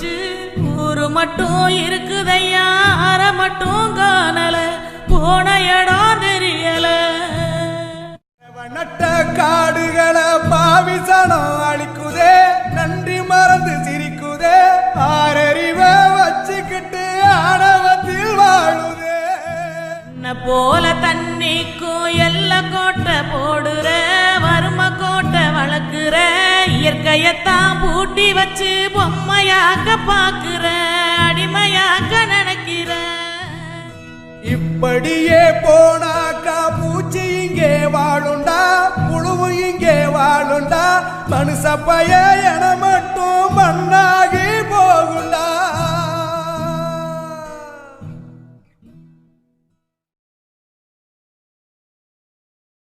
சொன்னுச்சு ஊரு மட்டும் இருக்குதையா? அற மட்டும் காணல போன இடம் தெரியல. நட்ட காடுகளை பாவிசனம் அழிக்குதே நன்றி மறந்து சிரிக்குதே ஆறறிவ வச்சுக்கிட்டு ஆணவத்தில் வாழுதே. போல தண்ணிக்கும் பொம்மையாக பாக்குற அடிமையாக நினைக்கிற. இப்படியே போனாக்கா பூச்சி இங்கே வாழுண்டா புழுவு இங்கே வாழுண்டா. மனுஷப்பைய என மட்டும் பண்ணா